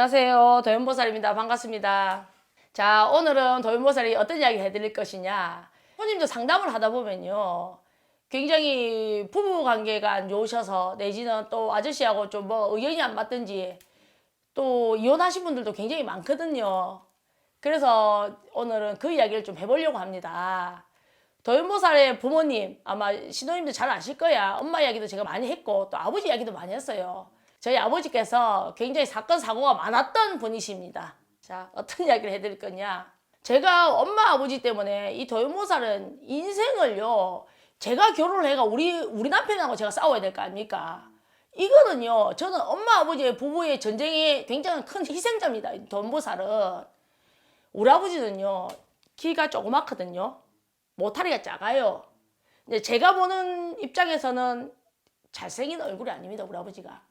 안녕하세요. 도연보살입니다. 반갑습니다. 자, 오늘은 도연보살이 어떤 이야기 해드릴 것이냐. 손님들 상담을 하다 보면요. 굉장히 부부 관계가 안 좋으셔서 내지는 또 아저씨하고 좀 뭐 의견이 안 맞든지 또 이혼하신 분들도 굉장히 많거든요. 그래서 오늘은 그 이야기를 좀 해보려고 합니다. 도연보살의 부모님 아마 신도님들 잘 아실 거야. 엄마 이야기도 제가 많이 했고 또 아버지 이야기도 많이 했어요. 저희 아버지께서 굉장히 사건 사고가 많았던 분이십니다. 자 어떤 이야기를 해드릴 거냐? 제가 엄마 아버지 때문에 이 도연보살은 인생을요. 제가 결혼을 해가 우리 우리 남편하고 제가 싸워야 될 거 아닙니까? 이거는요. 저는 엄마 아버지의 부부의 전쟁에 굉장히 큰 희생자입니다. 이 도연보살은 우리 아버지는요. 키가 조그맣거든요. 모타리가 작아요. 근데 제가 보는 입장에서는 잘생긴 얼굴이 아닙니다, 우리 아버지가.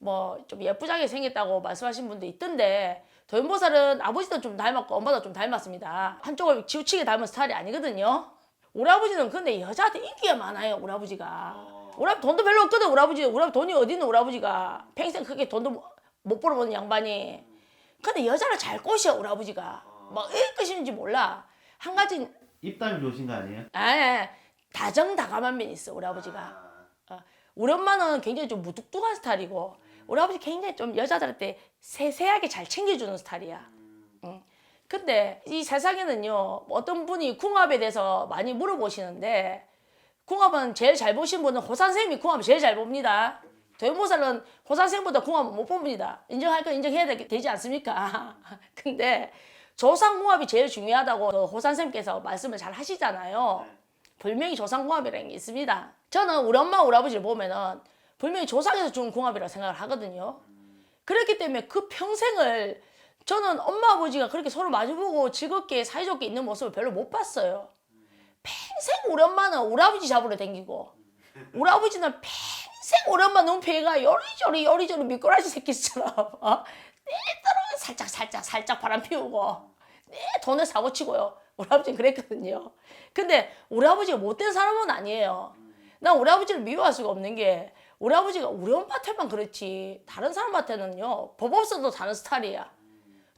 뭐 좀 예쁘장하게 생겼다고 말씀하신 분도 있던데 도연보살은 아버지도 좀 닮았고 엄마도 좀 닮았습니다. 한쪽을 치우치게 닮은 스타일이 아니거든요. 우리 아버지는 근데 여자한테 인기가 많아요, 우리 아버지가. 우리 아버지 돈도 별로 없거든, 우리 아버지. 우리 아버지 돈이 어디 있는 우리 아버지가. 평생 크게 돈도 못 벌어보는 양반이. 근데 여자를 잘 꼬셔, 우리 아버지가. 뭐, 왜 끝인지 몰라. 한 가지 입담이 좋으신 거 아니에요? 아, 다정다감한 면이 있어 우리 아버지가. 어, 우리 엄마는 굉장히 좀 무뚝뚝한 스타일이고 우리 아버지 굉장히 좀 여자들한테 세세하게 잘 챙겨주는 스타일이야. 응. 근데 이 세상에는요 어떤 분이 궁합에 대해서 많이 물어보시는데 궁합은 제일 잘 보신 분은 호산쌤이 궁합을 제일 잘 봅니다. 도연보살은 호산쌤보다 궁합은 못 봅니다. 인정할 건 인정해야 되, 되지 않습니까? 근데 조상궁합이 제일 중요하다고 그 호산쌤께서 말씀을 잘 하시잖아요. 불명이 조상궁합이라는 게 있습니다. 저는 우리 엄마, 우리 아버지를 보면은 불명이 조상에서 준 궁합이라고 생각을 하거든요. 그렇기 때문에 그 평생을 저는 엄마, 아버지가 그렇게 서로 마주보고 즐겁게 사이좋게 있는 모습을 별로 못 봤어요. 평생 우리 엄마는 우리 아버지 잡으러 댕기고 우리 아버지는 평생 우리 엄마 눈피가 요리조리 요리조리 미꾸라지 새끼처럼 어? 때때로 살짝 살짝 살짝 바람 피우고 내 돈을 사고 치고요. 우리 아버지는 그랬거든요. 근데 우리 아버지가 못된 사람은 아니에요. 난 우리 아버지를 미워할 수가 없는 게 우리 아버지가 우리 엄마한테만 그렇지 다른 사람한테는요 법 없어도 다른 스타일이야.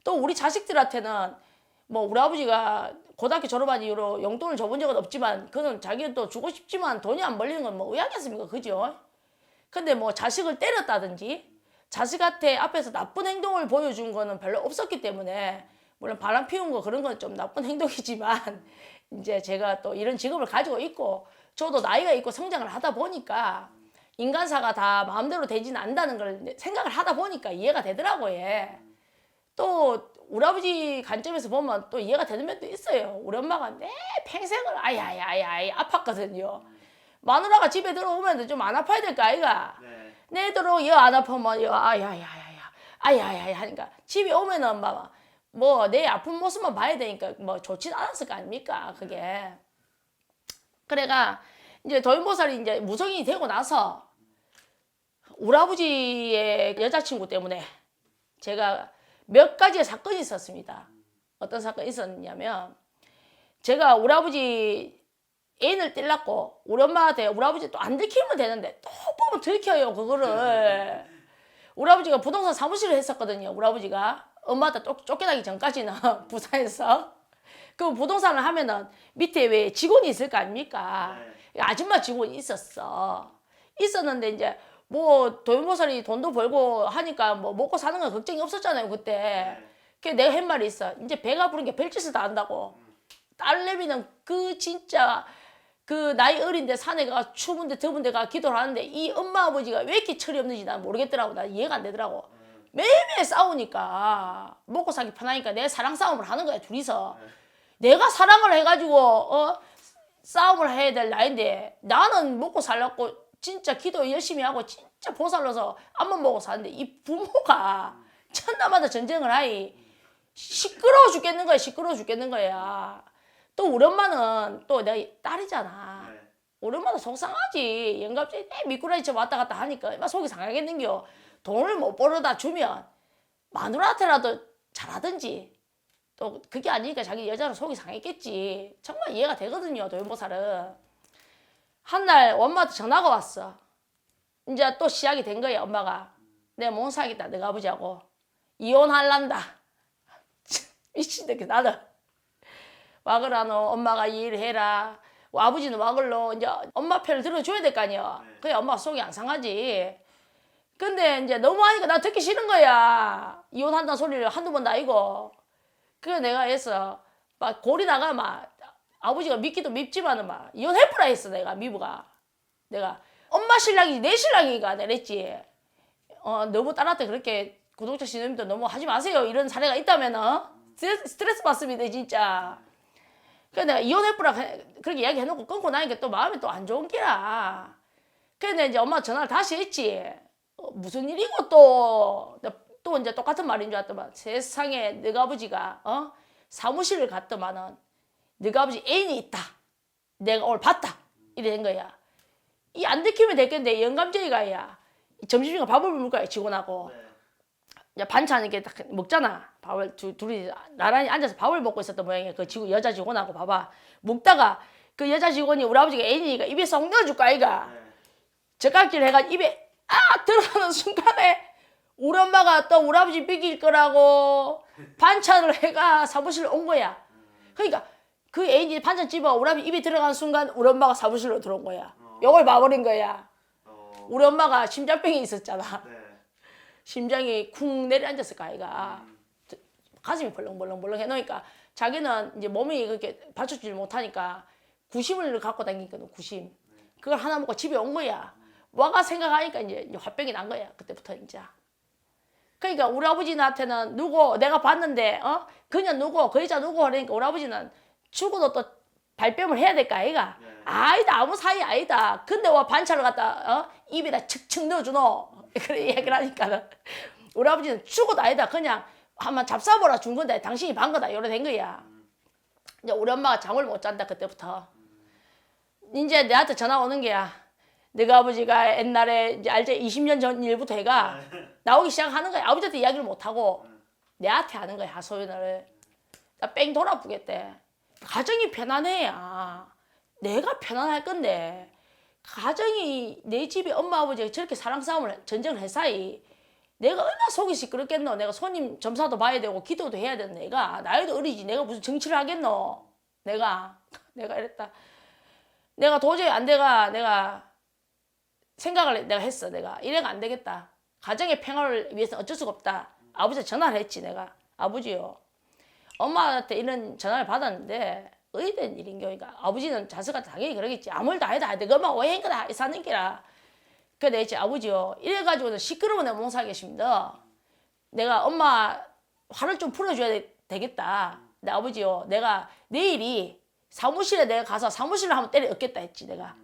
또 우리 자식들한테는 뭐 우리 아버지가 고등학교 졸업한 이후로 용돈을 줘본 적은 없지만 그는 자기는 또 주고 싶지만 돈이 안 벌리는 건 뭐 의아겠습니까 그죠? 근데 뭐 자식을 때렸다든지 자식한테 앞에서 나쁜 행동을 보여준 거는 별로 없었기 때문에 물론 바람 피운 거 그런 건 좀 나쁜 행동이지만 이제 제가 또 이런 직업을 가지고 있고 저도 나이가 있고 성장을 하다 보니까 인간사가 다 마음대로 되지는 않는다는 걸 생각을 하다 보니까 이해가 되더라고요. 예. 또 우리 아버지 관점에서 보면 또 이해가 되는 면도 있어요. 우리 엄마가 내 평생을 아야야야야 아팠거든요. 마누라가 집에 들어오면 좀 안 아파야 될까 아이가. 네. 내 들어 여안 아프면 여 아야야야야 아야야야 하니까 집에 오면은 막 뭐 내 아픈 모습만 봐야 되니까 뭐 좋진 않았을 거 아닙니까 그게. 그래가 이제 도인보살이 이제 무성인이 되고 나서 우리 아버지의 여자친구 때문에 제가 몇 가지의 사건이 있었습니다. 어떤 사건이 있었냐면 제가 우리 아버지 애인을 띨랐고 우리 엄마한테 우리 아버지 또 안 들키면 되는데 또 보면 들켜요 그거를. 우리 아버지가 부동산 사무실을 했었거든요 우리 아버지가. 엄마한테 쫓, 쫓겨나기 전까지는 부산에서. 그 부동산을 하면은 밑에 왜 직원이 있을 거 아닙니까 아줌마 직원이 있었어. 있었는데 이제 뭐 도요모살이 돈도 벌고 하니까 뭐 먹고 사는 건 걱정이 없었잖아요 그때. 그래 내가 한 말이 있어. 이제 배가 부른 게 별짓을 다 한다고. 딸내미는 그 진짜 그 나이 어린데 산에 가 추운데 더운데 가 기도를 하는데 이 엄마 아버지가 왜 이렇게 철이 없는지 난 모르겠더라고. 나 이해가 안 되더라고. 매일매일 싸우니까. 먹고 살기 편하니까 내 사랑 싸움을 하는 거야 둘이서. 내가 사랑을 해가지고 어 싸움을 해야 될 나이인데 나는 먹고 살려고 진짜 기도 열심히 하고 진짜 보살로서 앞만 보고 사는데 이 부모가 천남마다 전쟁을 하이 시끄러워 죽겠는 거야 시끄러워 죽겠는 거야. 또 우리 엄마는 또 내가 딸이잖아. 네. 우리 엄마도 속상하지. 내 미꾸라지처럼 왔다 갔다 하니까 얼마나 속이 상하겠는겨. 돈을 못 벌어다 주면 마누라한테라도 잘하든지 또 그게 아니니까 자기 여자는 속이 상했겠지 정말 이해가 되거든요 도연보살은 한날 엄마한테 전화가 왔어 이제 또 시작이 된 거야 엄마가 내못 살겠다 너가 아버지하고 이혼할란다. 미친데 나는 와그라 너 엄마가 이 일을 해라. 뭐 아버지는 와글로 이제 엄마 편을 들어줘야 될 거 아니야. 그래 엄마 속이 안 상하지. 근데 이제 너무 하니까 나 듣기 싫은 거야. 이혼한다는 소리를 한두 번도 아니고. 그래 내가 해서 막 골이 나가 막 아버지가 믿기도 밉지만은 막 이혼해보라 했어 내가 미부가. 내가 엄마 신랑이지 내 신랑이가 내랬지. 어 너무 딸한테 그렇게 구독자 신우님도 너무 하지 마세요 이런 사례가 있다면은 스트레스, 받습니다 진짜. 그래 내가 이혼해보라 그렇게 이야기 해놓고 끊고 나니까 또 마음이 또 안 좋은 기라. 그래 내가 이제 엄마 전화를 다시 했지. 어, 무슨 일이고 또, 나- 또 이제 똑같은 말인 줄 알았더만 세상에 너가 아버지가 어 사무실을 갔더만은 너가 아버지 애인이 있다. 내가 오늘 봤다. 이래 된 거야. 이 안 들키면 됐겠는데 영감쟁이가 야 점심시간 밥을 먹을 거야 직원하고 이제 반찬 이렇게 딱 먹잖아. 밥을 두, 둘이 나란히 앉아서 밥을 먹고 있었던 모양이야. 그 직원 여자 직원하고 봐봐. 먹다가 그 여자 직원이 우리 아버지가 애인이니까 입에 쏙 넣어줄까 아이가. 젓가락질 해가 입에 아 들어가는 순간에 우리 엄마가 또 우리 아버지 비길 거라고 반찬을 해가 사무실 온 거야. 그러니까 그 애인이 반찬 집어 우리 아버지 입에 들어가는 순간 우리 엄마가 사무실로 들어온 거야. 요걸 봐버린 거야. 어, 우리 엄마가 심장병이 있었잖아. 네. 심장이 쿵 내려앉았을까 아이가. 가슴이 벌렁벌렁벌렁 해놓으니까 자기는 이제 몸이 그렇게 받쳐주지 못하니까 구심을 갖고 다니니까 구심. 그걸 하나 먹고 집에 온 거야. 와가 생각하니까 이제 화병이 난 거야. 그때부터 이제. 그러니까 우리 아버지한테는 누구 내가 봤는데 어? 그냥 누구 그 여자 누구? 그러니까 우리 아버지는 죽어도 또 발뺌을 해야 될까 아이가? 네. 아니다 아무 사이 아니다. 근데 와 반찬을 갖다 어? 입에다 척척 넣어주노. 그래 얘기를 하니까는 우리 아버지는 죽어도 아니다. 그냥 한번 잡사보라 준 건데 당신이 반 거다. 이래 된 거야. 이제 우리 엄마가 잠을 못 잔다 그때부터. 이제 내한테 전화 오는 게야. 내가 아버지가 옛날에 이제 알지? 20년 전 일부터 해가 나오기 시작하는 거야. 아버지한테 이야기를 못 하고 내한테 하는 거야 하소연을 나뺑 돌아보겠대. 가정이 편안해야. 내가 편안할 건데. 가정이 내 집에 엄마 아버지가 저렇게 사랑 싸움을 전쟁을 해사이. 내가 얼마나 속이 시끄럽겠노? 내가 손님 점사도 봐야 되고 기도도 해야 되는 내가. 나이도 어리지. 내가 무슨 정치를 하겠노? 내가. 내가 이랬다. 내가 도저히 안 돼가. 내가 생각을 내가 했어 내가. 이래가 안 되겠다 가정의 평화를 위해서 어쩔 수가 없다. 아버지한테 전화를 했지 내가. 아버지요. 엄마한테 이런 전화를 받았는데 의된 일인 경우니까 아버지는 자식한테 당연히 그러겠지. 아무 일도 아니다. 내가 엄마 오해한 거다. 사는 게라. 그래 내가 했지 아버지요. 이래가지고는 시끄러운 내가 못 살겠습니다. 내가 엄마 화를 좀 풀어줘야 되, 되겠다. 내 아버지요 내가 내일이 사무실에 내가 가서 사무실을 한번 때려 얻겠다 했지 내가.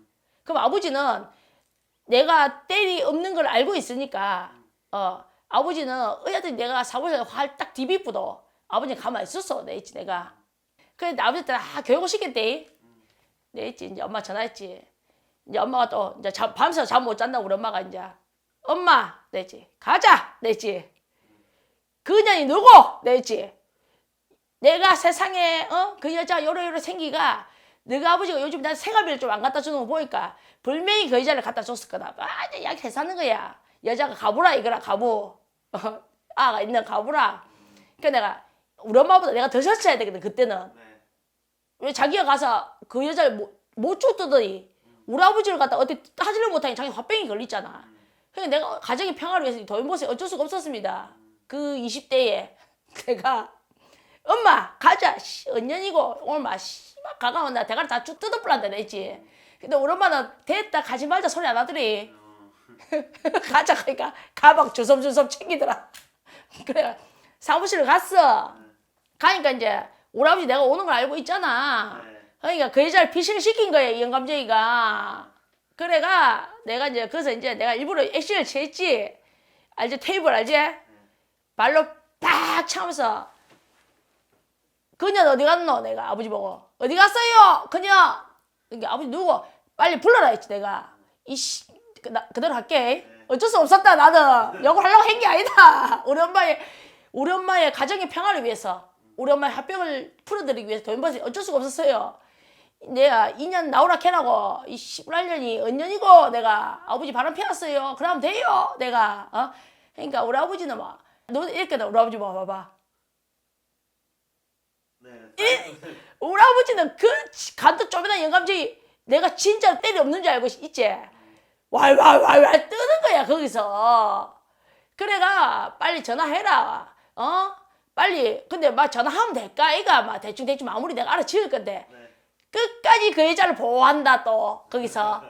그럼 아버지는 내가 때리 없는 걸 알고 있으니까 어 아버지는 어여튼 내가 사무실에 활딱 디비쁘도 아버지 가만히 있었어 내 있지 내가. 그래 나 아버지한테 아 교육을 시켰대. 내 있지 이제 엄마 전화했지. 이제 엄마가 또 이제 잠, 밤새 잠 못 잤나 우리 엄마가 이제. 엄마 내지. 가자 내지. 그년이 누구? 내지. 내가 세상에 어? 그 여자 요래요래 생기가 너가 아버지가 요즘 나 생활비를 좀 안 갖다 주는 거 보니까 분명히 그 여자를 갖다 줬을 거다. 아, 이제 이야기 해사는 거야. 여자가 가부라 이거라. 어, 아가 있는 가부라. 그러니까 내가 우리 엄마보다 내가 더 셨어야 되거든 그때는. 네. 왜 자기가 가서 그 여자를 못, 못 줬더니 우리 아버지를 갖다 어디 하지를 못하니 자기 화병이 걸리잖아. 그러니까 내가 가정의 평화를 위해서 도인보세 어쩔 수가 없었습니다. 그 20대에 내가 엄마 가자 씨, 언년이고 오늘 막 씨막 가가온다 대가리 다 쭉 뜯어불란다 냈지. 근데 우리 엄마는 됐다 가지 말자 소리 안 하더니 가자 그러니까 가방 주섬주섬 챙기더라. 그래 사무실을 갔어. 가니까 이제 우리 아버지 내가 오는 걸 알고 있잖아. 네. 그러니까 그 여자를 피신을 시킨 거야 이 영감쟁이가. 그래가 내가 이제 그래서 이제 내가 일부러 액션을 취했지. 알지 테이블 알지? 발로 팍 차면서 그녀 어디 갔노? 내가 아버지 보고 어디 갔어요? 그녀. 그러니까 아버지 누구? 빨리 불러라 했지 내가. 이씨 그, 나, 그대로 할게. 어쩔 수 없었다 나는 욕을 하려고 한 게 아니다. 우리 엄마의 우리 엄마의 가정의 평화를 위해서 우리 엄마의 합병을 풀어드리기 위해서 돈벌이 어쩔 수가 없었어요. 내가 2년 나오라 캐라고 이 18년이 언년이고 내가 아버지 바람 피웠어요. 그러면 돼요. 내가 어? 그러니까 우리 아버지는 막 너 이렇게 나 우리 아버지 봐봐봐. 네. 우리 아버지는 그 간도 쪼매난 영감쟁이 내가 진짜로 때리 없는 줄 알고 있지. 왈왈왈왈 뜨는 거야 거기서. 그래가 빨리 전화해라. 어? 빨리 근데 막 전화하면 될까? 이가 막 대충 대충 마무리 내가 알아치울 건데 네. 끝까지 그 여자를 보호한다 또 거기서.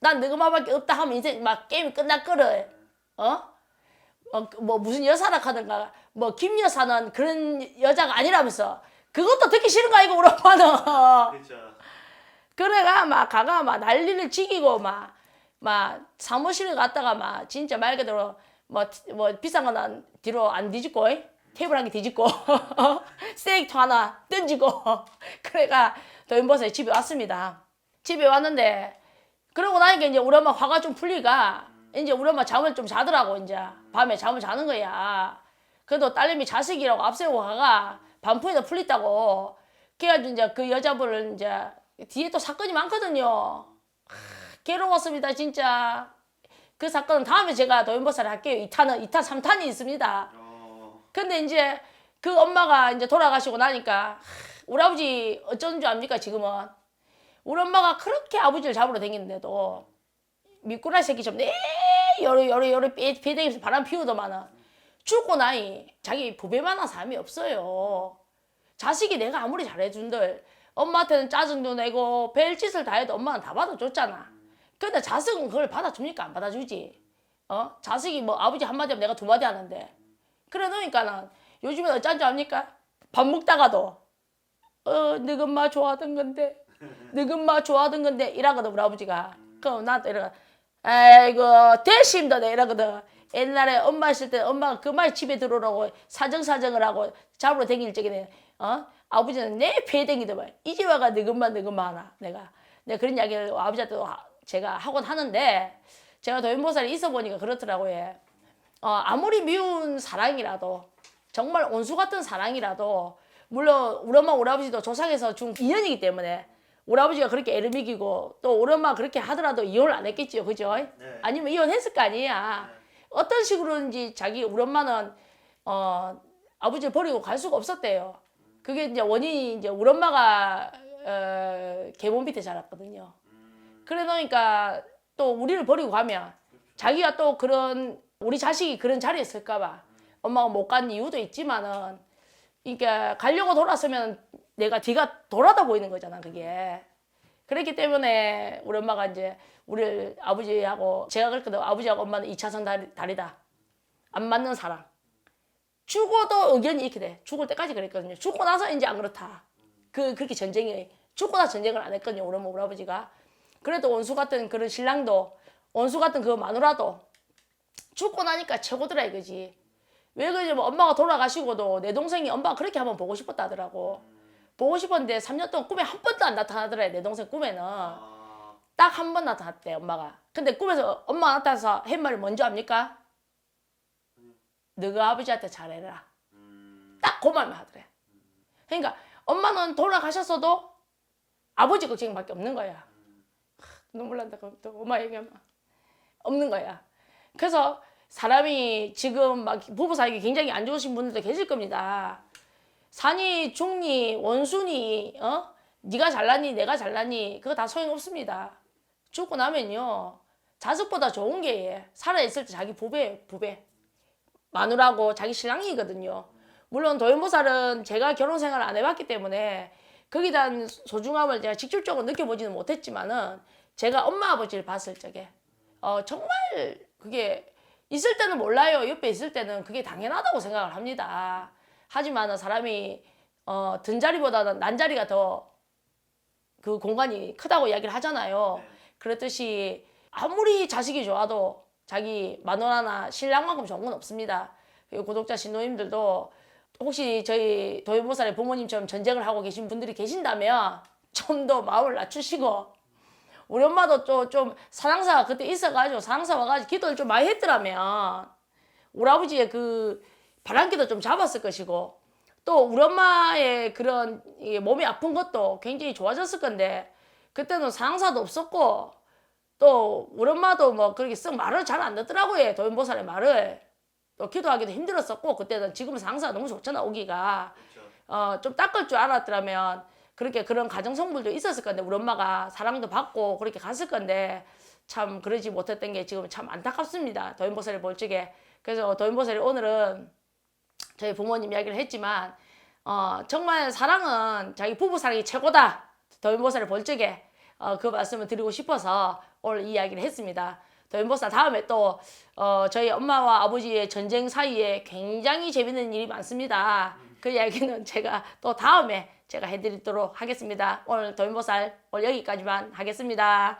난 너그마밖에 없다 하면 인생 막 게임이 끝날 거를. 어? 어, 뭐 무슨 여사라 하든가 뭐 김 여사는 그런 여자가 아니라면서 그것도 듣기 싫은 거 아니고 우리 엄마는 그렇죠. 그래가 막 가가 막 난리를 치기고 막 막 사무실에 갔다가 막 진짜 말 그대로 뭐, 뭐 비싼 거는 뒤로 안 뒤집고 이? 테이블 한 개 뒤집고 스테이크 하나 던지고 그래가 도인버스에 집에 왔습니다 집에 왔는데 그러고 나니까 이제 우리 엄마 화가 좀 풀리가 이제 우리 엄마 잠을 좀 자더라고 이제 밤에 잠을 자는 거야 그래도 딸내미 자식이라고 앞세우고 가가 반푼이도 풀렸다고. 그래가지고 이제 그 여자분을 이제 뒤에 또 사건이 많거든요. 하, 괴로웠습니다 진짜. 그 사건은 다음에 제가 도인버스를 할게요. 2탄은 2탄 3탄이 있습니다. 어. 근데 이제 그 엄마가 이제 돌아가시고 나니까 하, 우리 아버지 어쩐 줄 압니까 지금은? 우리 엄마가 그렇게 아버지를 잡으러 다니는데도 미꾸라지 새끼 좀네 여러 여러 여러 배대면서 바람 피우더만은 죽고 나니 자기 부배만한 사람이 없어요. 자식이 내가 아무리 잘해준들 엄마한테는 짜증도 내고 별짓을 다 해도 엄마는 다 받아줬잖아. 근데 자식은 그걸 받아줍니까 안 받아주지? 어? 자식이 뭐 아버지 한마디 하면 내가 두 마디 하는데 그래 놓으니까는 요즘엔 어쩐 줄 압니까? 밥 먹다가도 어 너가 엄마 좋아하던 건데 너가 엄마 좋아하던 건데 이라거든 우리 아버지가 그럼 나한테 이러가 아이고 대심도 내 이러거든 옛날에 엄마 있을 때 엄마가 그만 집에 들어오라고 사정사정을 하고 잡으러 다닐 적에는 어? 아버지는 내 배에 댕기더만. 이제 와가 너가 엄마 하나 내가. 내가 그런 이야기를 아버지한테 하- 제가 하곤 하는데 제가 도인보살에 있어 보니까 그렇더라고요. 어, 아무리 미운 사랑이라도 정말 온수 같은 사랑이라도 물론 우리 엄마 우리 아버지도 조상에서 준 인연이기 때문에 우리 아버지가 그렇게 애를 먹이고 또 우리 엄마 그렇게 하더라도 이혼을 안 했겠지요. 그죠? 네. 아니면 이혼했을 거 아니야 어떤 식으로든지 자기 우리 엄마는 어, 아버지를 버리고 갈 수가 없었대요. 그게 이제 원인이 이제 우리 엄마가 어, 계몸 밑에 자랐거든요. 그래 놓으니까 또 우리를 버리고 가면 자기가 또 그런 우리 자식이 그런 자리에 있을까봐 엄마가 못 간 이유도 있지만은 이게 가려고 돌았으면 내가 뒤가 돌아다 보이는 거잖아 그게 그렇기 때문에 우리 엄마가 이제 우리 아버지하고 제가 그랬거든 아버지하고 엄마는 2차선 다리, 다리다 안 맞는 사람 죽어도 의견이 이렇게 돼 죽을 때까지 그랬거든요 죽고 나서 이제 안 그렇다 그 그렇게 전쟁이 죽고 나서 전쟁을 안 했거든요 우리 엄마 우리 아버지가 그래도 원수 같은 그런 신랑도 원수 같은 그 마누라도 죽고 나니까 최고더라 이거지. 왜 그러지? 뭐 엄마가 돌아가시고도 내 동생이 엄마가 그렇게 한번 보고 싶었다 하더라고. 보고 싶었는데 3년 동안 꿈에 한 번도 안 나타나더라 내 동생 꿈에는. 아. 딱한 번 나타났대 엄마가. 근데 꿈에서 엄마가 나타나서 한 말이 뭔지 압니까? 너가 아버지한테 잘해라. 음. 딱그 말만 하더래. 그러니까 엄마는 돌아가셨어도 아버지 걱정밖에 없는 거야. 하, 눈물 난다. 그럼 또 엄마 얘기하면 없는 거야. 그래서 사람이 지금 막 부부 사이가 굉장히 안 좋으신 분들도 계실 겁니다. 산이 중니 원순이 어 네가 잘났니 내가 잘났니 그거 다 소용없습니다. 죽고 나면요 자식보다 좋은 게 살아 있을 때 자기 부배 부배 마누라고 자기 신랑이거든요. 물론 도연보살은 제가 결혼 생활을 안 해봤기 때문에 거기에 대한 소중함을 제가 직접적으로 느껴보지는 못했지만은 제가 엄마 아버지를 봤을 적에 어, 정말 그게 있을 때는 몰라요. 옆에 있을 때는 그게 당연하다고 생각을 합니다. 하지만 사람이 어, 든 자리보다는 난 자리가 더 그 공간이 크다고 이야기를 하잖아요. 네. 그렇듯이 아무리 자식이 좋아도 자기 마누라나 신랑만큼 좋은 건 없습니다. 그리고 구독자 신도님들도 혹시 저희 도요보살의 부모님처럼 전쟁을 하고 계신 분들이 계신다면 좀 더 마음을 낮추시고 우리 엄마도 또 좀 사랑사가 그때 있어가지고 사랑사 와가지고 기도를 좀 많이 했더라면 우리 아버지의 그 바람기도 좀 잡았을 것이고 또 우리 엄마의 그런 이 몸이 아픈 것도 굉장히 좋아졌을 건데 그때는 사랑사도 없었고 또 우리 엄마도 뭐 그렇게 썩 말을 잘 안 듣더라고요 도인보살의 말을. 또 기도하기도 힘들었었고 그때는 지금은 상사가 너무 좋잖아 오기가. 그렇죠. 어, 좀 닦을 줄 알았더라면 그렇게 그런 가정 성불도 있었을 건데 우리 엄마가 사랑도 받고 그렇게 갔을 건데 참 그러지 못했던 게 지금 참 안타깝습니다 도인보살을 볼 적에. 그래서 도인보살이 오늘은 저희 부모님 이야기를 했지만 어, 정말 사랑은 자기 부부 사랑이 최고다 도인보살을 볼 적에 어, 그 말씀을 드리고 싶어서 오늘 이 이야기를 했습니다. 도인보살 다음에 또 어, 저희 엄마와 아버지의 전쟁 사이에 굉장히 재밌는 일이 많습니다. 그 이야기는 제가 또 다음에 제가 해드리도록 하겠습니다. 오늘 도인보살 오늘 여기까지만 하겠습니다.